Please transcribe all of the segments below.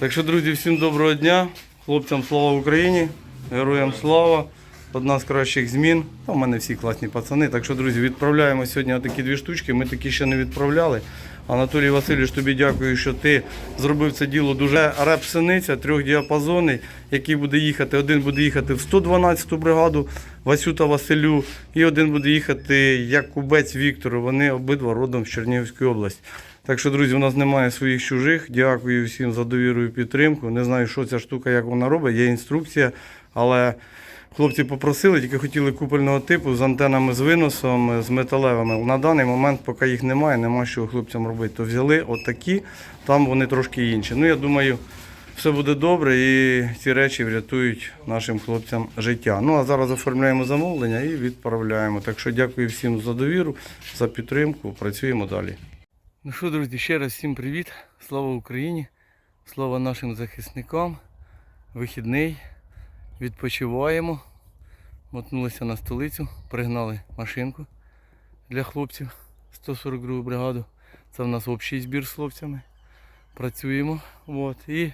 Так що, друзі, всім доброго дня. Хлопцям слава Україні, героям слава. Одна з кращих змін. В мене всі класні пацани. Так що, друзі, відправляємо сьогодні такі дві штучки. Ми такі ще не відправляли. Анатолій Васильович, тобі дякую, що ти зробив це діло дуже реп синиця, трьохдіапазонний, який буде їхати. Один буде їхати в 112-ту бригаду Васюта Василю, і один буде їхати як кубець Віктору. Вони обидва родом з Чернігівської області. Так що, друзі, у нас немає своїх чужих. Дякую всім за довіру і підтримку. Не знаю, що ця штука, як вона робить. Є інструкція, але хлопці попросили, тільки хотіли купольного типу з антенами з виносом, з металевими. На даний момент, поки їх немає, нема що хлопцям робити. То взяли отакі, там вони трошки інші. Ну, я думаю, все буде добре і ці речі врятують нашим хлопцям життя. Ну а зараз оформляємо замовлення і відправляємо. Так що дякую всім за довіру, за підтримку. Працюємо далі. Ну що, друзі, ще раз всім привіт. Слава Україні, слава нашим захисникам. Вихідний. Відпочиваємо. Мотнулися на столицю, пригнали машинку для хлопців 142 бригаду. Це в нас общий збір з хлопцями. Працюємо. От. І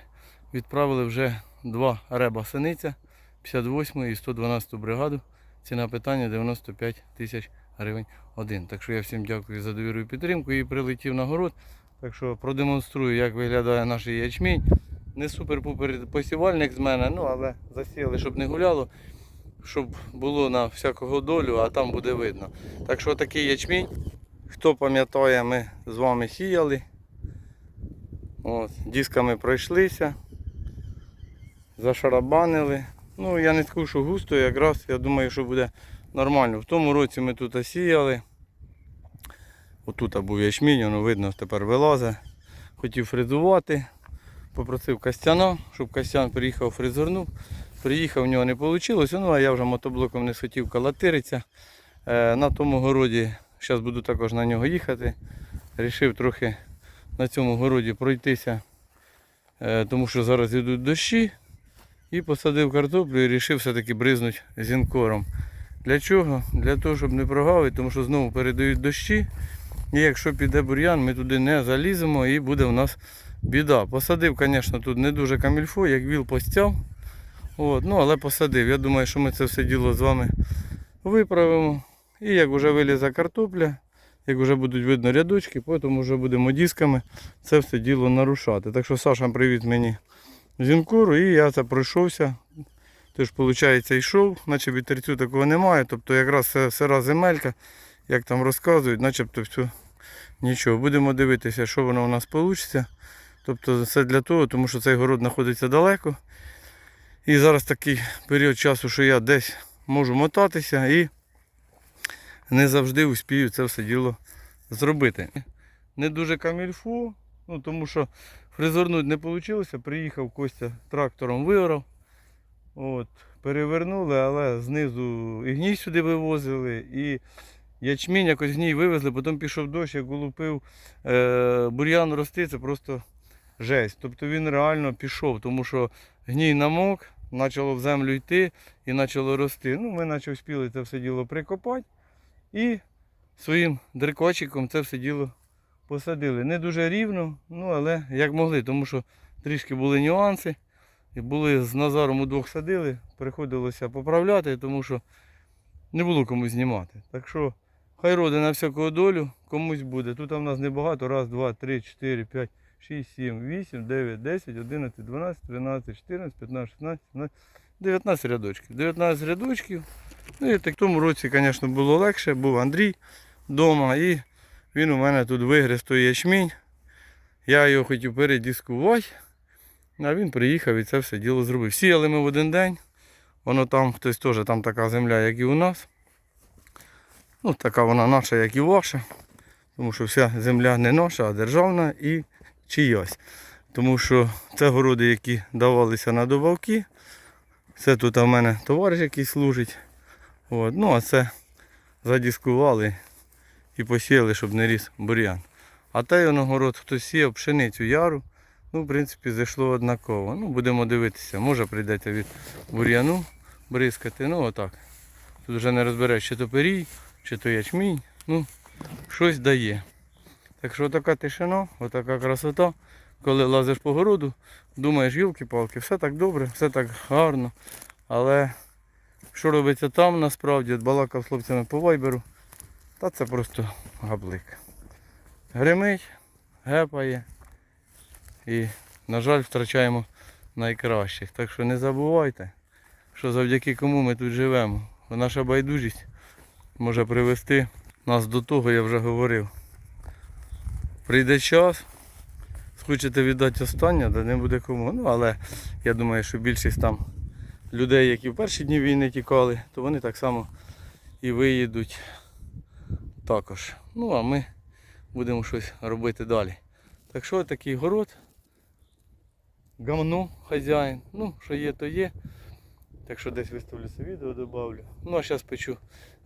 відправили вже два реба синиця 58 і 112 бригаду. Ціна питання 95 тисяч гривень один. Так що я всім дякую за довіру і підтримку і прилетів на город. Так що продемонструю, як виглядає наш ячмінь. Не супер-пупер посівальник з мене, ну але засіяли, щоб не гуляло, щоб було на всякого долю, а там буде видно. Так що такий ячмінь. Хто пам'ятає, ми з вами сіяли. От, дисками пройшлися, зашарабанили. Ну, я не скажу, що густо, якраз я думаю, що буде нормально. В тому році ми тут сіяли. Отут був ячмінь, воно видно, тепер вилазить. Хотів фрезувати. Попросив Костяна, щоб Костян приїхав фрезернув. Приїхав, в нього не вийшло. Ну а я вже мотоблоком не схотів калатиритися. Е, на тому городі, зараз буду також на нього їхати. Рішив трохи на цьому городі пройтися, е, тому що зараз йдуть дощі. І посадив картоплю і вирішив все-таки бризнути зінкором. Для чого? Для того, щоб не прогавити, тому що знову передають дощі. І якщо піде бур'ян, ми туди не заліземо і буде в нас біда. Посадив, звісно, тут не дуже камільфо, як віл постяв. От, ну, але посадив. Я думаю, що ми це все діло з вами виправимо. І як вже вилізе картопля, як вже будуть видно рядочки, потім вже будемо дисками це все діло нарушати. Так що Саша привіт мені зінкуру і я це пройшовся. Тож, виходить, йшов, наче вітерцю такого немає. Тобто якраз сира земелька, як там розказують, начебто все нічого. Будемо дивитися, що воно у нас вийде. Тобто це для того, тому що цей город знаходиться далеко. І зараз такий період часу, що я десь можу мотатися і не завжди успію це все діло зробити. Не дуже камільфу, ну тому що фрезернути не вийшло. Приїхав Костя трактором виорав. От, перевернули, але знизу і гній сюди вивозили, і ячмінь якось гній вивезли, потім пішов дощ, як улупив е, бур'ян рости, це просто жесть. Тобто він реально пішов, тому що гній намок, почало в землю йти і почало рости. Ну, ми наче встигли це все діло прикопати і своїм дрикочиком це все діло посадили. Не дуже рівно, ну але як могли, тому що трішки були нюанси. І були з Назаром удвох садили, приходилося поправляти, тому що не було кому знімати. Так що хай роди на всяку долю, комусь буде. Тут у нас небагато. Раз, два, три, чотири, п'ять, шість, сім, вісім, дев'ять, десять, одинадцять, дванадцять, тринадцять, чотирнадцять, п'ятнадцять, шістнадцять, сімнадцять, дев'ятнадцять рядочків. 19 рядочків. Ну і так в тому році, звісно, було легше. Був Андрій вдома і він у мене тут вигриз той ячмінь. Я його хотів передіскувати. А він приїхав і це все діло зробив. Сіяли ми в один день. Воно там хтось теж там така земля, як і у нас. Ну, така вона наша, як і ваша. Тому що вся земля не наша, а державна і чиясь. Тому що це городи, які давалися на добавки. Це тут у мене товариш який служить. От. Ну а це задіскували і посіяли, щоб не ріс бур'ян. А той город хтось сіяв пшеницю яру. Ну, в принципі, зайшло однаково. Ну, будемо дивитися. Може прийдеться від бур'яну бризкати. Ну отак. Тут вже не розбереш, чи то перій, чи то ячмінь. Ну, щось дає. Так що така тишина, отака красота. коли лазиш по городу, думаєш, гілки-палки, все так добре, все так гарно. Але що робиться там насправді, балакав з хлопцями по вайберу, та це просто габлик. Гримить, гепає і, на жаль, втрачаємо найкращих. Так що не забувайте, що завдяки кому ми тут живемо. Наша байдужість може привести нас до того, я вже говорив. Прийде час, схочете віддати останнє, де не буде кому. Ну, але я думаю, що більшість там людей, які в перші дні війни тікали, то вони так само і виїдуть також. Ну, а ми будемо щось робити далі. Так що такий город. Гамно хазяїн. Ну, що є, то є. Так що десь виставлю це відео, добавлю. Ну а зараз печу.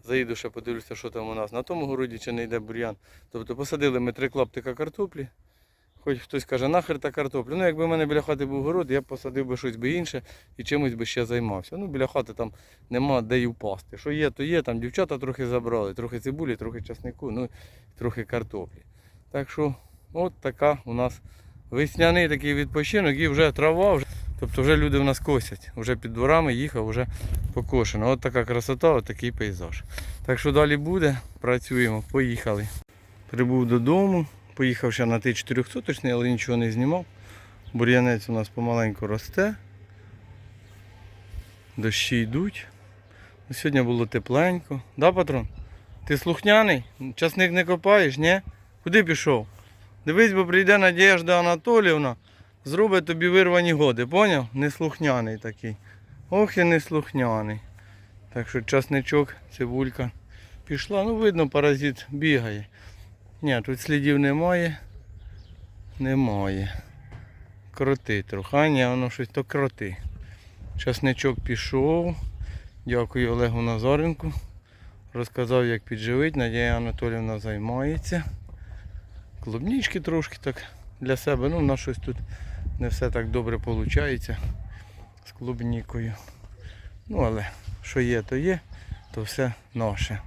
Заїду ще подивлюся, що там у нас на тому городі чи не йде бур'ян. Тобто посадили ми три клаптика картоплі. Хоч хтось каже, нахер та картопля. Ну якби в мене біля хати був город, я б посадив би щось би інше і чимось би ще займався. Ну біля хати там нема де й впасти. Що є, то є. Там дівчата трохи забрали, трохи цибулі, трохи часнику, ну трохи картоплі. Так що от така у нас весняний такий відпочинок і вже трава, вже, тобто вже люди в нас косять. Вже під дворами їхав, вже покошено. От така красота, от такий пейзаж. Так що далі буде, працюємо, поїхали. Прибув додому, поїхав ще на Т-400, але нічого не знімав. Бур'янець у нас помаленьку росте. Дощі йдуть. Ну, Сьогодні було тепленько. Да, патрон? Ти слухняний? Часник не копаєш, ні? Куди пішов? Дивись, бо прийде Надежда Анатоліївна, зробить тобі вирвані годи, поняв? Неслухняний такий. Ох і неслухняний. Так що часничок, цибулька пішла. Ну, видно, паразит бігає. Ні, тут слідів немає. Немає. Кроти ні, воно щось то кроти. Часничок пішов. Дякую Олегу Назаренку. Розказав, як підживить. Надія Анатоліївна займається. Клубнички трошки так для себе. Ну, нас щось тут не все так добре виходить з клубнікою. Ну, але що є, то є, то все наше.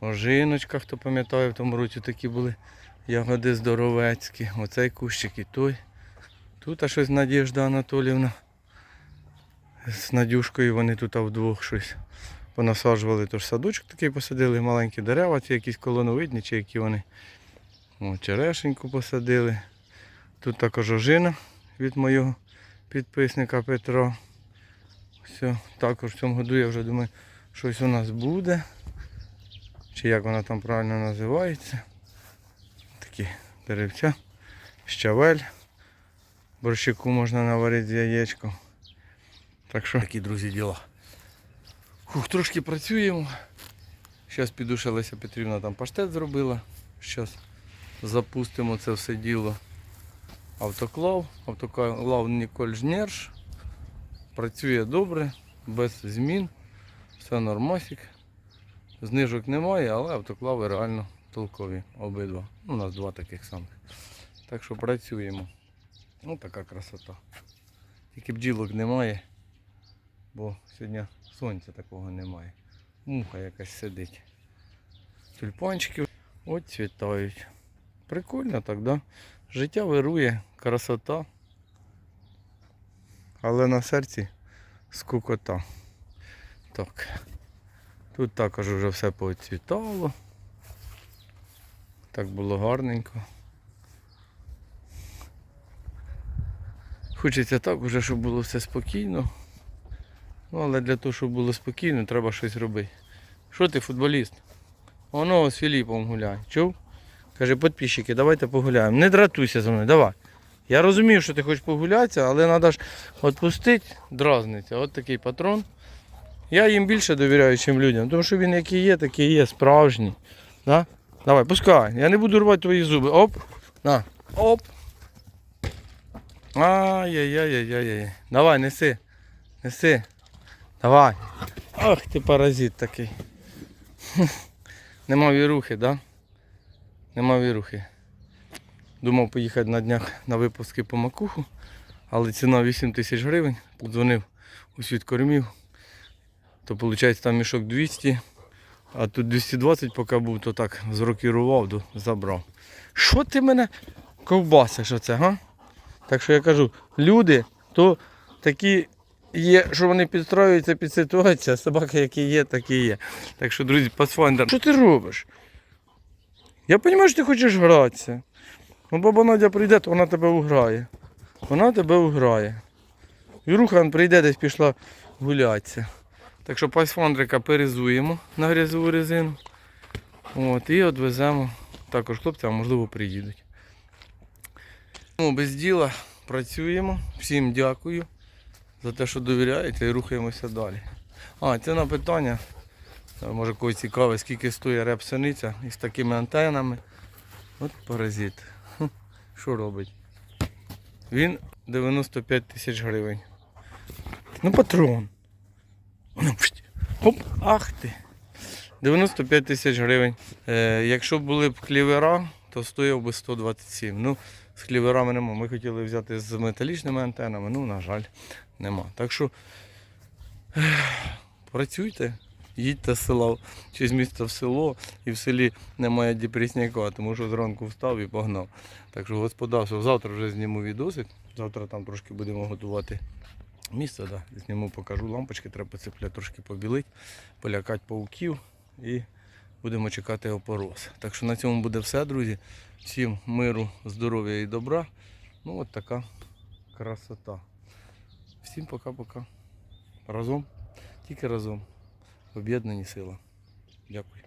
Ожиночка, хто пам'ятає, в тому році такі були ягоди здоровецькі. Оцей кущик і той. Тут а щось Надіжда Анатоліївна. З Надюшкою вони тут вдвох щось понасаджували. Тож садочок такий посадили, маленькі дерева, ці якісь колоновидні, чи які вони. О, черешеньку посадили. Тут також ожина від моєго підписника Петра. Все, також в цьому году я вже думаю, щось у нас буде. Чи як вона там правильно називається. Такі деревця. Щавель. Борщику можна наварити з яєчком. Так що такі, друзі, діла. Фух, трошки працюємо. Зараз піду Леся Петрівна там паштет зробила. Зараз запустимо це все діло. Автоклав, автоклав Ніколь Жнерш. Працює добре, без змін. Все нормасик. Знижок немає, але автоклави реально толкові обидва. Ну, У нас два таких самих. Так що працюємо. Ну така красота. Тільки бджілок немає, бо сьогодні сонця такого немає. Муха якась сидить. Тюльпанчики оцвітають. Прикольно так, да? Життя вирує, красота. Але на серці скукота. Так. Тут також вже все поцвітало. Так було гарненько. Хочеться так уже, щоб було все спокійно. Ну, але для того, щоб було спокійно, треба щось робити. Що ти, футболіст? Воно з Філіпом гуляй. Чув? Каже, підписчики, давайте погуляємо. Не дратуйся за мною, давай. Я розумію, що ти хочеш погулятися, але треба ж відпустити, дразниться. От такий патрон. Я їм більше довіряю, ніж людям, тому що він який є, такий є, справжній. Да? Давай, пускай. Я не буду рвати твої зуби. Оп. На. Оп. Ай-яй-яй-яй-яй. Давай, неси. Неси. Давай. Ах ти паразит такий. Нема вірухи, да? Нема вірухи. Думав поїхати на днях на випуски по макуху, але ціна 8 тисяч гривень. Подзвонив у світ кормів. То виходить там мішок 200, а тут 220 поки був, то так зрокірував, до- забрав. Що ти мене ковбасиш оце, га? Так що я кажу, люди то такі є, що вони підстроюються під ситуацію, а собаки, які є, такі є. Так що, друзі, Pathfinder, що ти робиш? Я розумію, що ти хочеш гратися. Ну, баба Надя прийде, то вона тебе уграє. Вона тебе уграє. Вірухан прийде, десь пішла гулятися. Так що пасфандрика перезуємо на грязову резину. От, і відвеземо також хлопці, а можливо приїдуть. Ну, без діла працюємо. Всім дякую за те, що довіряєте і рухаємося далі. А, це на питання. Може когось цікаве, скільки стоїть реп-синиця із такими антенами. От паразит. Що робить? Він 95 тисяч гривень. Ну патрон. Оп, ах ти. 95 тисяч гривень. Е, якщо були б клівера, то стояв би 127. Ну, з кліверами нема. Ми хотіли взяти з металічними антенами, ну, на жаль, нема. Так що працюйте, їдьте з села чи з міста в село, і в селі немає депресняка, тому що зранку встав і погнав. Так що господарство, завтра вже зніму відосик. Завтра там трошки будемо готувати місце, да. зніму, покажу лампочки, треба поцепляти, трошки побілити, полякати пауків і будемо чекати опороз. Так що на цьому буде все, друзі. Всім миру, здоров'я і добра. Ну от така красота. Всім пока-пока. Разом, тільки разом. Об'єднані сила. Дякую.